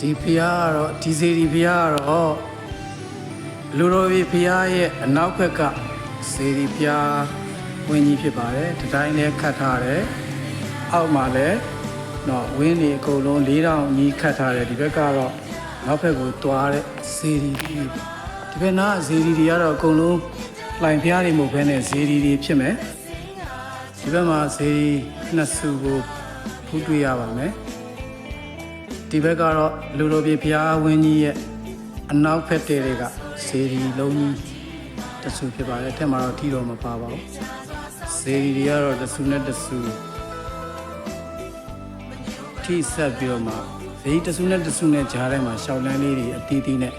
ဒီဖျားကတော့ဒီစေဒီဖျားကတော့လူတော်ပြီဖျားရဲ့အနောက်ဘက်ကစေဒီဖျားဝင်းကြီးဖြစ်ပါတယ်ဒီတိုင်းလေးခတ်ထားတယ်အောက်မှာလည်းတော့ဝင်းနေအကုန်လုံး၄တောင်ကြီးခတ်ထားတယ်ဒီဘက်ကတော့နောက်ဘက်ကိုတွားတဲ့စေဒီကြီးဒီဘက်နားစေဒီတွေကတော့အကုန်လုံးလှိုင်ဖျားတွေမဟုတ်ဘဲနဲ့စေဒီတွေဖြစ်မယ်ဒီဘက်မှာစေဒီနှစ်စုကိုဖူးတွေ့ရပါမယ် ဒီဘက်ကတော့လူတော်ပြေဖျားဝင်းကြီးရဲ့အနောက်ဖက်တဲတွေကစေဒီလုံးကြီးတစ်စုဖြစ်ပါတယ်အဲ့ထက်မှာတော့ထီတော်မပါပါဘူးစေဒီတွေကတော့တစ်စုနဲ့တစ်စုထိဆက်ပြီးတော့မှဇေးတစ်စုနဲ့တစ်စုနဲ့ဂျားထဲမှာရှောက်လန်းလေးတွေအတီးတီးနဲ့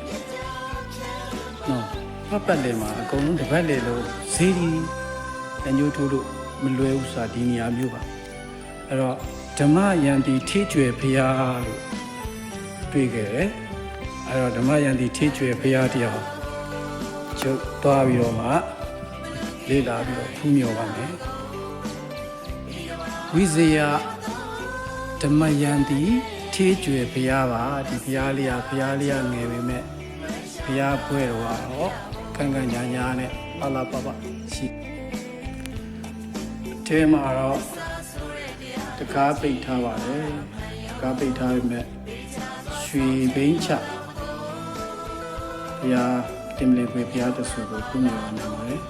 နော်ပတ်ပတ်လေမှာအကုန်လုံးတစ်ပတ်လေလို့ဇေးဒီတညိုးထိုးလို့မလွယ်ဘူးဆိုတာဒီနေရာမျိုးပါအဲ့တော့ ဓမ္မယန္တိထေးကျွယ်ဖျားလို့တွေ့ခဲ့တယ်အဲ့တော့ဓမ္မယန္တိထေးကျွယ်ဖျားတရားချုပ်သွားပြီးတော့မှလေ့လာပြီးတော့ဖူးမြော်ပါမယ်ဝိဇယဓမ္မယန္တိထေးကျွယ်ဖျားပါဒီဖျားလေးကဖျားလေးကငယ်ပေမဲ့ဖျားပွဲတော့တော့ကန်ကန်ညာညာနဲ့ပလာပပရှိအဲမှာတော့ တကားပိတ်ထားပါတယ်တကားပိတ်ထားပေမဲ့ရွှေဘိန်းချဘုရားတင်လေခွေဘုရားတဆူကိုပြုမြော်နေပါတယ်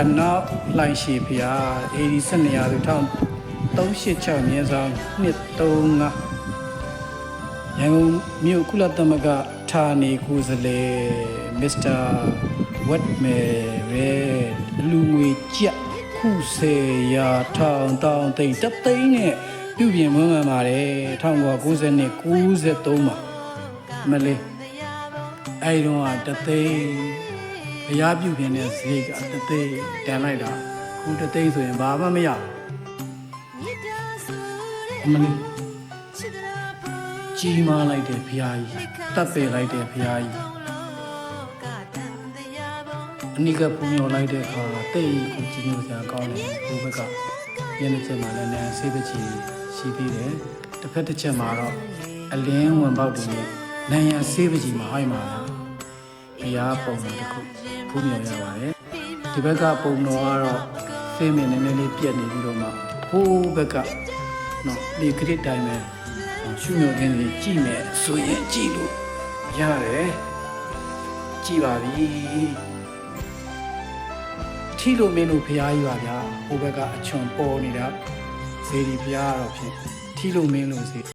အနောက်လှိုင်ရှိဘုရားအေဒီစနေရာသူ1386မြင်းဆောင်235ရန်ကုန်မြို့ကုလသမဂ္ဂဌာနေကိုယ်စားလှယ်မစ္စတာဝတ်မဲရဲလူငွေကြက် ခုစေရာထောင်တောင်သိန်းတသိန်းနဲ့ပြုပြင်မွမ်းမံပါတယ်1990နဲ့93မှာမလေးအဲ့ဒီတော့ကတသိန်းဘုရားပြုပြင်တဲ့ဈေးကတသိန်းတန်လိုက်တာခုတသိန်းဆိုရင်ဘာမှမရဘူးအမလေးကြီးမားလိုက်တဲ့ဘုရားကြီးတပ်ပယ်လိုက်တဲ့ဘုရားကြီး အနိကပူညော်လိုက်တဲ့အခါတိတ်ကိုကြီးညိုစရာကောင်းတယ်ဘုဘက်ကညနေချက်မှာလည်းနန်းဆေးပချီရှိသေးတယ်တစ်ဖက်တစ်ချက်မှာတော့အလင်းဝင်ပေါက်တွေနဲ့နန်းရဆေးပချီမှာဟိုက်မှာလားဘုရားပုံစံတစ်ခုဖူးမြော်ရပါတယ်ဒီဘက်ကပုံတော်ကတော့ဖေးမင်းနည်းနည်းလေးပြက်နေပြီးတော့မှဟိုးဘက်ကနော်ဒီခရစ်တိုင်းပဲရှုမြော်ခြင်းလေးကြည့်မယ်ဆိုရင်ကြည့်လို့ရတယ်ကြည့်ပါပြီ ထီလိုမင်းတို့ဖရားကြီးပါဗျာဟိုဘက်ကအချွန်ပေါ်နေတာဇေဒီဖရားကတော့ဖြင့်ထီလိုမင်းလို့စေ